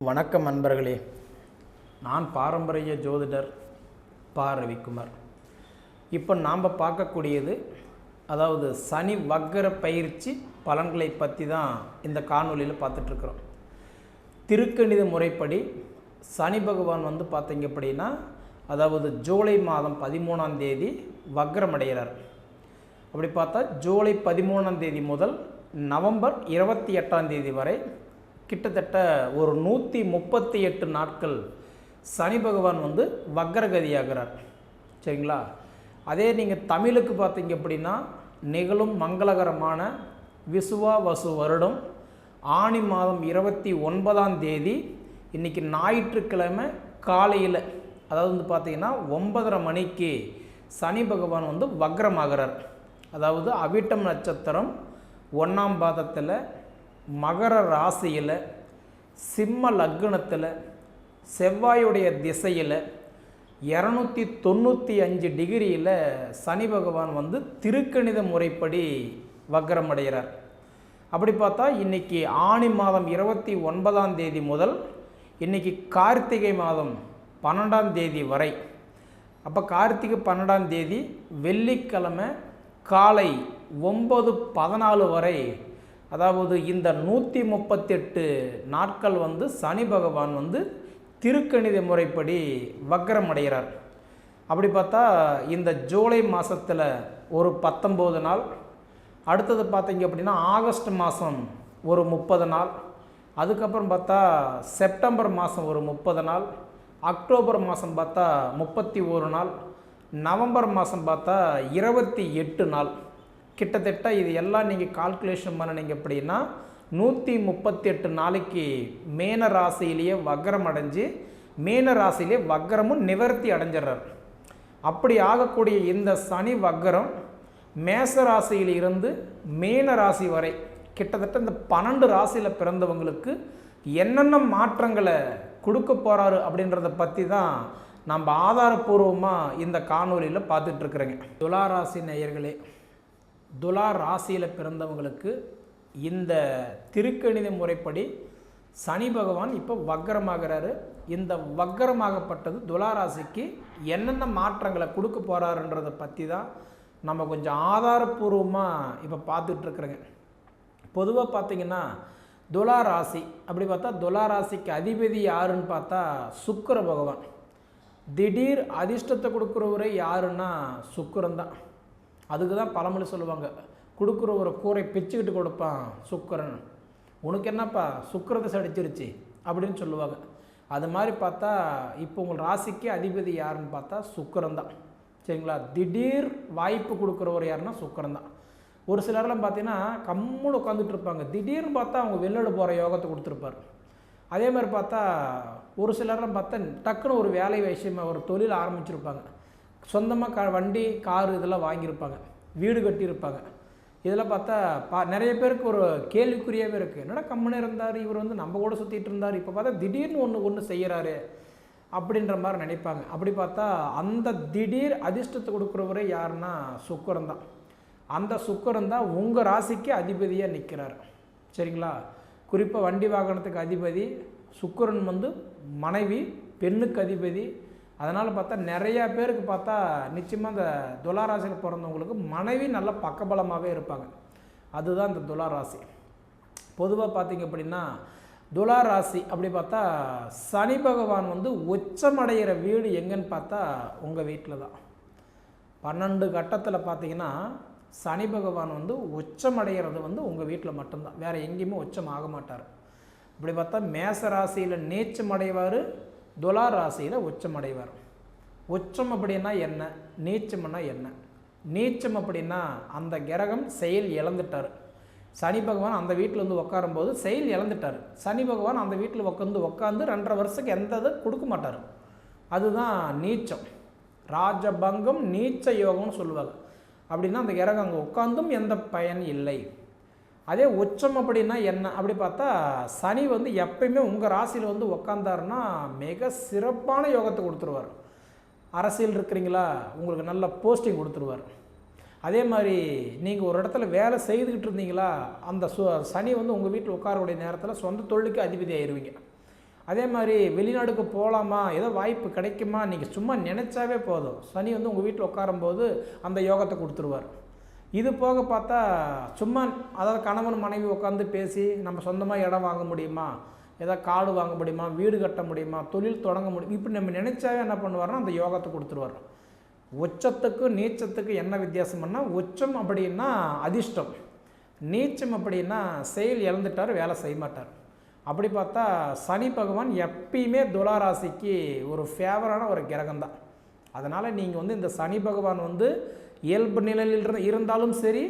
வணக்கம் அன்பர்களே நான் பாரம்பரிய ஜோதிடர் பா. ரவிக்குமார். இப்போ நாம் பார்க்கக்கூடியது அதாவது சனி வக்கர பயிற்சி பலன்களை பற்றி தான் இந்த காணொலியில் பார்த்துட்ருக்குறோம். திருக்கணித முறைப்படி சனி பகவான் வந்து பார்த்தீங்க அப்படின்னா அதாவது ஜூலை மாதம் பதிமூணாம் தேதி வக்ரமடைகிறார் அப்படி பார்த்தா ஜூலை பதிமூணாம் தேதி முதல் நவம்பர் இருபத்தி எட்டாம் தேதி வரை கிட்டத்தட்ட ஒரு நூற்றி முப்பத்தி எட்டு நாட்கள் சனி பகவான் வந்து வக்ரகதியாகிறார். சரிங்களா? அதே நீங்கள் தமிழுக்கு பார்த்தீங்க அப்படின்னா நிகழும் மங்களகரமான விசுவா வசு வருடம் ஆணி மாதம் இருபத்தி ஒன்பதாம் தேதி இன்றைக்கி ஞாயிற்றுக்கிழமை காலையில் அதாவது வந்து பார்த்திங்கன்னா ஒன்பதரை மணிக்கு சனி பகவான் வந்து வக்ரமாகிறார். அதாவது அவிட்டம் நட்சத்திரம் ஒன்றாம் பாதத்தில் மகர ராசியில் சிம்ம லக்னத்தில் செவ்வாயுடைய திசையில் இரநூத்தி தொண்ணூற்றி அஞ்சு டிகிரியில் சனி பகவான் வந்து திருக்கணித முறைப்படி வக்ரமடைகிறார். அப்படி பார்த்தா இன்றைக்கி ஆணி மாதம் இருபத்தி ஒன்பதாம் தேதி முதல் இன்றைக்கி கார்த்திகை மாதம் பன்னெண்டாம் தேதி வரை. அப்போ கார்த்திகை பன்னெண்டாம் தேதி வெள்ளிக்கிழமை காலை ஒம்பது பதினாலு வரை அதாவது இந்த நூற்றி முப்பத்தெட்டு நாட்கள் வந்து சனி பகவான் வந்து திருக்கணித முறைப்படி வக்ரம் அடைகிறார். அப்படி பார்த்தா இந்த ஜூலை மாதத்தில் ஒரு பத்தொம்போது நாள் அடுத்தது பார்த்தீங்க அப்படின்னா ஆகஸ்ட் மாதம் ஒரு முப்பது நாள் அதுக்கப்புறம் பார்த்தா செப்டம்பர் மாதம் ஒரு முப்பது நாள் அக்டோபர் மாதம் பார்த்தா முப்பத்தி ஒரு நாள் நவம்பர் மாதம் பார்த்தா இருபத்தி எட்டு நாள். கிட்டத்தட்ட இது எல்லாம் நீங்கள் கால்குலேஷன் பண்ணினீங்க அப்படின்னா நூற்றி முப்பத்தி எட்டு நாளைக்கு மேன ராசியிலேயே வக்ரம் அடைஞ்சு மேன ராசியிலே வக்ரமும் நிவர்த்தி அடைஞ்சிடுறார். அப்படி ஆகக்கூடிய இந்த சனி வக்ரம் மேச ராசியிலிருந்து மேன ராசி வரை கிட்டத்தட்ட இந்த பன்னெண்டு ராசியில் பிறந்தவங்களுக்கு என்னென்ன மாற்றங்களை கொடுக்க போகிறாரு அப்படின்றத பற்றி தான் நம்ம ஆதாரபூர்வமாக இந்த காணொலியில் பார்த்துட்ருக்குறேங்க துளாராசி நேயர்களே துலா ராசியில் பிறந்தவங்களுக்கு இந்த திருக்கணித முறைப்படி சனி பகவான் இப்போ வக்கரமாகிறாரு. இந்த வக்கரமாகப்பட்டது துலா ராசிக்கு என்னென்ன மாற்றங்களை கொடுக்க போகிறாருன்றதை பற்றி தான் நம்ம கொஞ்சம் ஆதாரபூர்வமாக இப்போ பார்த்துட்ருக்குறோங்க. பொதுவாக பார்த்தீங்கன்னா துலா ராசி அப்படி பார்த்தா துலா ராசிக்கு அதிபதி யாருன்னு பார்த்தா சுக்கர பகவான். திடீர் அதிர்ஷ்டத்தை கொடுக்குறவரே யாருன்னா சுக்கரன் தான். அதுக்கு தான் பழமொழி சொல்லுவாங்க. கொடுக்குற ஒரு கூரை பிச்சுக்கிட்டு கொடுப்பான் சுக்கரன். உனக்கு என்னப்பா சுக்கிரத்தை சடிச்சிருச்சு அப்படின்னு சொல்லுவாங்க. அது மாதிரி பார்த்தா இப்போ உங்கள் ராசிக்கு அதிபதி யாருன்னு பார்த்தா சுக்கரன் தான். சரிங்களா? திடீர் வாய்ப்பு கொடுக்குறவர் யாருன்னா சுக்கரன் தான். ஒரு சிலர்லாம் பார்த்தீங்கன்னா கம்முன்னு உட்காந்துட்டு இருப்பாங்க. திடீர்னு பார்த்தா அவங்க வெளிநாடு போகிற யோகத்தை கொடுத்துருப்பார். அதே மாதிரி பார்த்தா ஒரு சிலர்லாம் பார்த்தா டக்குன்னு ஒரு வேலை விஷயமா ஒரு தொழில் ஆரம்பிச்சிருப்பாங்க. சொந்தமாக க வண்டி காரு இதெல்லாம் வாங்கியிருப்பாங்க. வீடு கட்டியிருப்பாங்க. இதில் பார்த்தா பா நிறைய பேருக்கு ஒரு கேள்விக்குறியாகவே இருக்குது என்னடா கம்முனே இருந்தார்? இவர் வந்து நம்ம கூட சுற்றிட்டு இருந்தார். இப்போ பார்த்தா திடீர்னு ஒன்று ஒன்று செய்கிறாரு அப்படின்ற மாதிரி நினைப்பாங்க. அப்படி பார்த்தா அந்த திடீர் அதிர்ஷ்டத்தை கொடுக்குறவரே யாருன்னா சுக்கரன் தான். அந்த சுக்கரன் தான் உங்கள் ராசிக்கு அதிபதியாக நிற்கிறார் சரிங்களா? குறிப்பாக வண்டி வாகனத்துக்கு அதிபதி சுக்கரன் வந்து மனைவி பெண்ணுக்கு அதிபதி அதனால் பார்த்தா நிறையா பேருக்கு பார்த்தா நிச்சயமாக இந்த துளாராசியில் பிறந்தவங்களுக்கு மனைவி நல்ல பக்கபலமாகவே இருப்பாங்க. அதுதான் இந்த துளாராசி. பொதுவாக பார்த்திங்க அப்படின்னா துளாராசி அப்படி பார்த்தா சனி பகவான் வந்து உச்சமடைகிற வீடு எங்கன்னு பார்த்தா உங்கள் வீட்டில் தான். பன்னெண்டு கட்டத்தில் பார்த்தீங்கன்னா சனி பகவான் வந்து உச்சமடைகிறது வந்து உங்கள் வீட்டில் மட்டும்தான். வேறு எங்கேயுமே உச்சம் ஆக மாட்டார் இப்படி பார்த்தா மேச ராசியில் நீச்சம் அடைவார் துலா ராசியில் உச்சம் அடைவார் உச்சம் அப்படின்னா என்ன? நீச்சம்னா என்ன? நீச்சம் அப்படின்னா அந்த கிரகம் செயல் இழந்துட்டார். சனி பகவான் அந்த வீட்டில் வந்து உட்காரும்போது செயல் இழந்துட்டார். சனி பகவான் அந்த வீட்டில் உட்காந்து உட்காந்து ரெண்டரை வருஷத்துக்கு எந்த இது கொடுக்க மாட்டார். அதுதான் நீச்சம். ராஜபங்கம் நீச்ச யோகம்னு சொல்லுவாங்க. அப்படின்னா அந்த கிரகம் அங்கே உட்காந்தும் எந்த பயன் இல்லை. அதே உச்சம் அப்படின்னா என்ன? அப்படி பார்த்தா சனி வந்து எப்பயுமே உங்கள் ராசியில் வந்து உக்காந்தாருன்னா மிக சிறப்பான யோகத்தை கொடுத்துருவார். அரசியல் இருக்கிறீங்களா? உங்களுக்கு நல்ல போஸ்டிங் கொடுத்துருவார். அதே மாதிரி நீங்கள் ஒரு இடத்துல வேலை செய்துக்கிட்டு இருந்தீங்களா? அந்த சு சனி வந்து உங்கள் வீட்டில் உட்காரக்கூடிய நேரத்தில் சொந்த தொழிலுக்கு அதிபதி ஆயிடுவீங்க அதே மாதிரி வெளிநாடுக்கு போகலாமா ஏதோ வாய்ப்பு கிடைக்குமா? நீங்கள் சும்மா நினச்சாவே போதும். சனி வந்து உங்கள் வீட்டில் உட்காரும்போது அந்த யோகத்தை கொடுத்துருவார். இது போக பார்த்தா சும்மா அதாவது கணவன் மனைவி உட்காந்து பேசி நம்ம சொந்தமாக இடம் வாங்க முடியுமா? ஏதாவது காடு வாங்க முடியுமா? வீடு கட்ட முடியுமா? தொழில் தொடங்க முடியும் இப்படி நம்ம நினச்சாவே என்ன பண்ணுவார்னா அந்த யோகத்தை கொடுத்துருவார். உச்சத்துக்கும் நீச்சத்துக்கு என்ன வித்தியாசம்னா உச்சம் அப்படின்னா அதிர்ஷ்டம். நீச்சம் அப்படின்னா செயல் இழந்துட்டார் வேலை செய்ய மாட்டார். அப்படி பார்த்தா சனி பகவான் எப்பயுமே துளாராசிக்கு ஒரு ஃபேவரான ஒரு கிரகம் தான் அதனால் நீங்கள் வந்து இந்த சனி பகவான் வந்து இயல்பு நிலையில் இருந்தாலும் சரி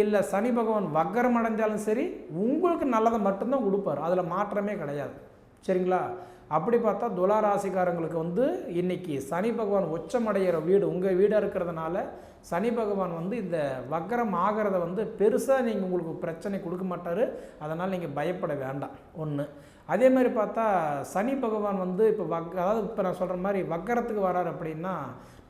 இல்லை சனி பகவான் வக்கரம் அடைஞ்சாலும் சரி உங்களுக்கு நல்லதை மட்டும்தான் கொடுப்பார் அதில் மாற்றமே கிடையாது. சரிங்களா? அப்படி பார்த்தா துலா ராசிக்காரங்களுக்கு வந்து இன்னைக்கு சனி பகவான் உச்சமடைகிற வீடு உங்கள் வீடாக இருக்கிறதுனால சனி பகவான் வந்து இந்த வக்கரம் ஆகிறத வந்து பெருசாக நீங்கள் உங்களுக்கு பிரச்சனை கொடுக்க மாட்டார். அதனால் நீங்கள் பயப்பட வேண்டாம். ஒன்று அதே மாதிரி பார்த்தா சனி பகவான் வந்து இப்போ வக் அதாவது இப்போ நான் சொல்கிற மாதிரி வக்கரத்துக்கு வராரு அப்படின்னா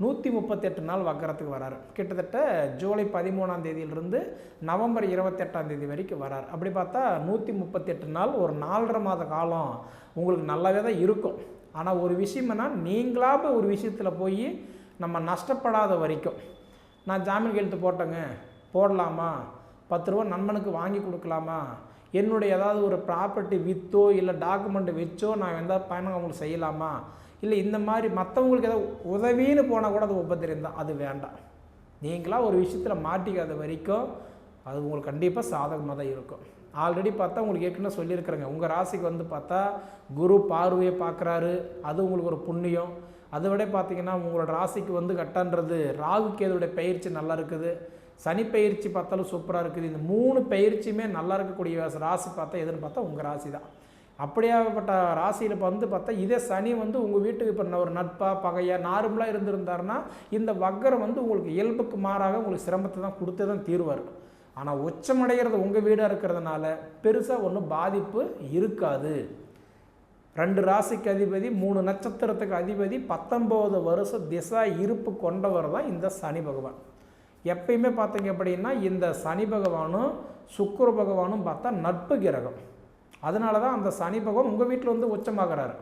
நூற்றி முப்பத்தெட்டு நாள் வக்கரத்துக்கு வராரு. கிட்டத்தட்ட ஜூலை பதிமூணாம் தேதியிலிருந்து நவம்பர் இருபத்தெட்டாம் தேதி வரைக்கும் வரார். அப்படி பார்த்தா நூற்றி முப்பத்தெட்டு நாள் ஒரு நாலரை மாத காலம் உங்களுக்கு நல்லாவே தான் இருக்கும். ஆனால் ஒரு விஷயம்னா நீங்களாக நீங்களா ஒரு விஷயத்தில் போய் நம்ம நஷ்டப்படாத வரைக்கும் நான் ஜாமீன் கையெழுத்து போட்டேங்க போடலாமா? பத்து ரூபா நண்பனுக்கு வாங்கி கொடுக்கலாமா? என்னுடைய ஏதாவது ஒரு ப்ராப்பர்ட்டி விற்றோ இல்லை டாக்குமெண்ட் வச்சோ நான் எதாவது பயணம் அவங்களுக்கு செய்யலாமா? இல்லை இந்த மாதிரி மற்றவங்களுக்கு ஏதாவது உதவின்னு போனால் கூட அது உபத்திரம் தான். அது வேண்டாம். நீங்களாக ஒரு விஷயத்தில் மாட்டிக்காத வரைக்கும் அது உங்களுக்கு கண்டிப்பாக சாதகமாக தான் இருக்கும். ஆல்ரெடி பார்த்தா உங்களுக்கு ஏற்கனவே சொல்லியிருக்கிறேங்க. உங்கள் ராசிக்கு வந்து பார்த்தா குரு பார்வையை பார்க்குறாரு. அது உங்களுக்கு ஒரு புண்ணியம். அதை விட பார்த்தீங்கன்னா உங்களோட ராசிக்கு வந்து கட்டன்றது ராகு கேதுடைய பயிற்சி நல்லா இருக்குது. சனி பயிற்சி பார்த்தாலும் சூப்பராக இருக்குது. இந்த மூணு பயிற்சியுமே நல்லா இருக்கக்கூடிய ராசி பார்த்தா எதுன்னு பார்த்தா உங்கள் ராசி தான் அப்படியாகப்பட்ட ராசியில் இப்போ வந்து பார்த்தா இதே சனி வந்து உங்கள் வீட்டுக்கு இப்போ ஒரு நட்பாக பகையாக நார்மலாக இருந்திருந்தாருன்னா இந்த வக்கரம் வந்து உங்களுக்கு இயல்புக்கு மாறாக உங்களுக்கு சிரமத்தை தான் கொடுத்து தான் தீர்வார். ஆனால் உச்சமடைகிறது உங்கள் வீடாக இருக்கிறதுனால பெருசாக ஒன்றும் பாதிப்பு இருக்காது. ரெண்டு ராசிக்கு அதிபதி மூணு நட்சத்திரத்துக்கு அதிபதி பத்தொம்போது வருஷம் திசா இருப்பு கொண்டவர் தான் இந்த சனி பகவான். எப்பயுமே பார்த்தீங்க அப்படின்னா இந்த சனி பகவானும் சுக்கர பகவானும் பார்த்தா நட்பு கிரகம். அதனால தான் அந்த சனி பகவான் உங்கள் வீட்டில் வந்து உச்சமாகறாரு.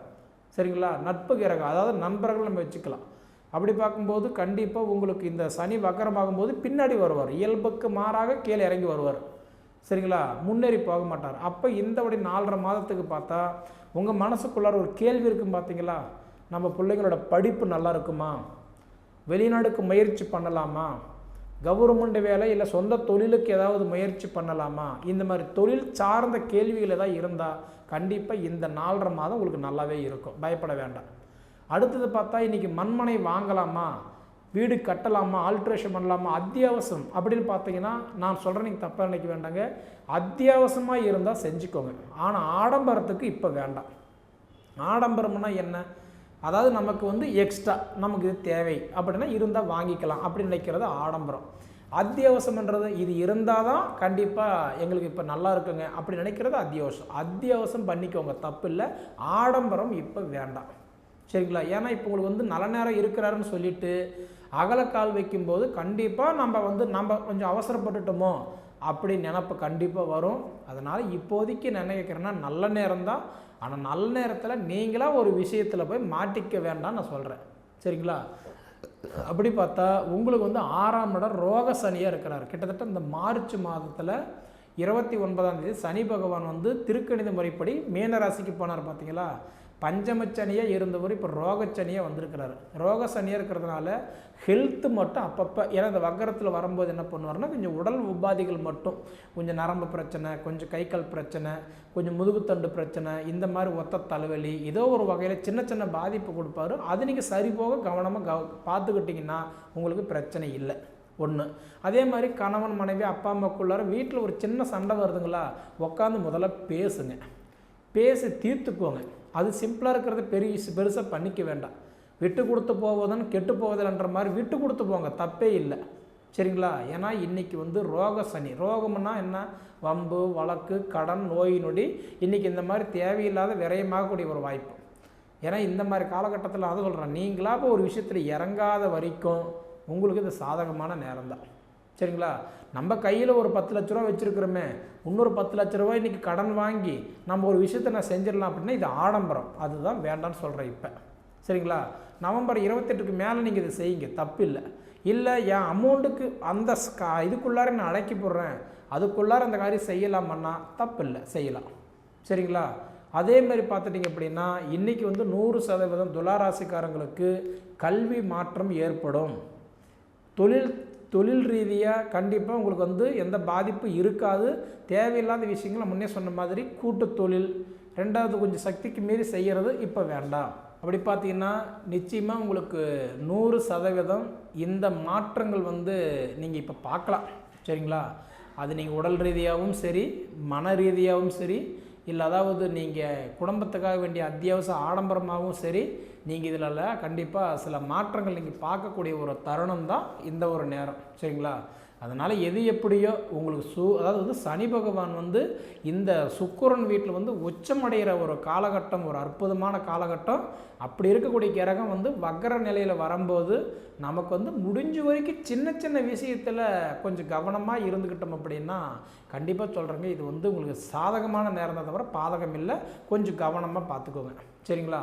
சரிங்களா? நட்பு கிரகம். அதாவது நண்பர்கள் நம்ம வச்சுக்கலாம். அப்படி பார்க்கும்போது கண்டிப்பாக உங்களுக்கு இந்த சனி வக்கரமாகும்போது பின்னாடி வருவார். இயல்புக்கு மாறாக கீழே இறங்கி வருவார். சரிங்களா? முன்னேறி போக மாட்டார். அப்போ இந்தபடி நாலரை மாதத்துக்கு பார்த்தா உங்கள் மனசுக்குள்ளார ஒரு கேள்வி இருக்கும் பார்த்தீங்களா? நம்ம பிள்ளைங்களோட படிப்பு நல்லா இருக்குமா? வெளிநாடுக்கு முயற்சி பண்ணலாமா? கவர்மெண்ட் வேலை இல்லை சொந்த தொழிலுக்கு ஏதாவது முயற்சி பண்ணலாமா? இந்த மாதிரி தொழில் சார்ந்த கேள்விகள் ஏதாவது இருந்தால் கண்டிப்பாக இந்த நாலரை மாதம் உங்களுக்கு நல்லாவே இருக்கும். பயப்பட வேண்டாம். அடுத்தது பார்த்தா இன்றைக்கி மண்மனை வாங்கலாமா? வீடு கட்டலாமா? ஆல்ட்ரேஷன் பண்ணலாமா? அத்தியாவசியம். அப்படின்னு பார்த்தீங்கன்னா நான் சொல்கிறேன் நீங்கள் தப்பாக நினைக்க வேண்டாங்க. அத்தியாவசியமாக இருந்தால் செஞ்சுக்கோங்க. ஆனால் ஆடம்பரத்துக்கு இப்போ வேண்டாம். ஆடம்பரம்னா என்ன? அதாவது நமக்கு வந்து எக்ஸ்ட்ரா நமக்கு இது தேவை அப்படின்னா இருந்தால் வாங்கிக்கலாம் அப்படின்னு நினைக்கிறது ஆடம்பரம். அத்தியாவசியம்ன்றது இது இருந்தால் தான் கண்டிப்பாக எங்களுக்கு இப்போ நல்லா இருக்குங்க அப்படி நினைக்கிறது அத்தியாவசியம் அத்தியாவசியம் பண்ணிக்கோங்க தப்பு இல்லை ஆடம்பரம் இப்போ வேண்டாம். சரிங்களா? ஏன்னா இப்போ உங்களுக்கு வந்து நல்ல நேரம் இருக்கிறாருன்னு சொல்லிட்டு அகலக்கால் வைக்கும்போது கண்டிப்பாக நம்ம வந்து நம்ம கொஞ்சம் அவசரப்பட்டுட்டோமோ அப்படி நினப்பு கண்டிப்பாக வரும். அதனால் இப்போதைக்கு நினைக்கிறேன்னா நல்ல நேரம் தான். ஆனால் நல்ல நேரத்தில் நீங்களாக ஒரு விஷயத்தில் போய் மாட்டிக்க வேண்டாம்னு நான் சொல்கிறேன் சரிங்களா? அப்படி பார்த்தா உங்களுக்கு வந்து ஆறாம் இடம் ரோக சனியாக இருக்கிறார். கிட்டத்தட்ட இந்த மார்ச் மாதத்தில் இருபத்தி ஒன்பதாம் தேதி சனி பகவான் வந்து திருக்கணித முறைப்படி மீனராசிக்கு போனார் பார்த்தீங்களா பஞ்சமச்சனியாக இருந்தவர் இப்போ ரோகச்சனியாக வந்திருக்கிறாரு. ரோக சனியாக இருக்கிறதுனால ஹெல்த்து மட்டும் அப்பப்போ ஏன்னா இந்த வக்கரத்தில் வரும்போது என்ன பண்ணுவாருன்னா கொஞ்சம் உடல் உபாதைகள் மட்டும் கொஞ்சம் நரம்பு பிரச்சனை கொஞ்சம் கை கால் பிரச்சனை கொஞ்சம் முதுகுத்தண்டு பிரச்சனை இந்த மாதிரி ஒத்த தலைவலி ஏதோ ஒரு வகையில் சின்ன சின்ன பாதிப்பு கொடுப்பாரு. அது நீங்கள் சரி போக கவனமாக கவ பார்த்துக்கிட்டிங்கன்னா உங்களுக்கு பிரச்சனை இல்லை. ஒன்று அதே மாதிரி கணவன் மனைவி அப்பா அம்மாக்குள்ளார வீட்டில் ஒரு சின்ன சண்டை வருதுங்களா? உட்காந்து முதல்ல பேசுங்க. பேசி தீர்த்துக்கோங்க. அது சிம்பிளாக இருக்கிறத பெரிய பெருசாக பண்ணிக்க வேண்டாம். விட்டு கொடுத்து போவதுன்னு கெட்டு போவதில்ன்ற மாதிரி விட்டு கொடுத்து போங்க தப்பே இல்லை. சரிங்களா? ஏன்னா இன்றைக்கி வந்து ரோக சனி. ரோகம்னா என்ன? வம்பு வழக்கு கடன் நோய் நொடி. இன்றைக்கி இந்த மாதிரி தேவையில்லாத விரயமாகக்கூடிய ஒரு வாய்ப்பு. ஏன்னா இந்த மாதிரி காலகட்டத்தில் அதை சொல்கிறேன் நீங்களாக ஒரு விஷயத்தில் இறங்காத வரைக்கும் உங்களுக்கு இது சாதகமான நேரம் தான் சரிங்களா? நம்ம கையில் ஒரு பத்து லட்ச ரூபா வச்சுருக்கிறோமே இன்னொரு பத்து லட்ச ரூபா இன்றைக்கி கடன் வாங்கி நம்ம ஒரு விஷயத்தை நான் செஞ்சிடலாம் அப்படின்னா இது ஆடம்பரம். அதுதான் வேண்டாம்னு சொல்கிறேன் இப்போ. சரிங்களா? நவம்பர் இருபத்தெட்டுக்கு மேலே நீங்கள் இதை செய்யுங்க. தப்பு இல்லை. இல்லை என் அமௌண்ட்டுக்கு அந்த கா இதுக்குள்ளார நான் அடக்கி போடுறேன். அதுக்குள்ளார அந்த காரியம் செய்யலாமன்னா தப்பு இல்லை. செய்யலாம். சரிங்களா? அதே மாதிரி பார்த்துட்டிங்க அப்படின்னா இன்றைக்கி வந்து நூறு சதவீதம் துளாராசிக்காரங்களுக்கு கல்வி மாற்றம் ஏற்படும். தொழில் தொழில் ரீதியாக கண்டிப்பாக உங்களுக்கு வந்து எந்த பாதிப்பும் இருக்காது. தேவையில்லாத விஷயங்களை முன்னே சொன்ன மாதிரி கூட்டு தொழில் ரெண்டாவது கொஞ்சம் சக்திக்கு மீறி செய்கிறது இப்போ வேண்டாம். அப்படி பார்த்தீங்கன்னா நிச்சயமாக உங்களுக்கு நூறு சதவீதம் இந்த மாற்றங்கள் வந்து நீங்கள் இப்போ பார்க்கலாம் சரிங்களா? அது நீங்கள் உடல் ரீதியாகவும் சரி மன ரீதியாகவும் சரி இல்லை அதாவது நீங்கள் குடும்பத்துக்காக வேண்டிய அத்தியாவசிய ஆடம்பரமாகவும் சரி நீங்கள் இதில் கண்டிப்பாக சில மாற்றங்கள் நீங்கள் பார்க்கக்கூடிய ஒரு தருணம் தான் இந்த ஒரு நேரம். சரிங்களா? அதனால் எது எப்படியோ உங்களுக்கு சு அதாவது வந்து சனி பகவான் வந்து இந்த சுக்கரன் வீட்டில் வந்து உச்சமடைகிற ஒரு காலகட்டம் ஒரு அற்புதமான காலகட்டம். அப்படி இருக்கக்கூடிய கிரகம் வந்து வக்கர நிலையில் வரும்போது நமக்கு வந்து முடிஞ்ச வரைக்கும் சின்ன சின்ன விஷயத்தில் கொஞ்சம் கவனமாக இருந்துக்கிட்டோம் அப்படின்னா கண்டிப்பாக சொல்கிறேங்க இது வந்து உங்களுக்கு சாதகமான நேரம் தான் தவிர பாதகம் இல்லை. கொஞ்சம் கவனமாக பார்த்துக்கோங்க. சரிங்களா?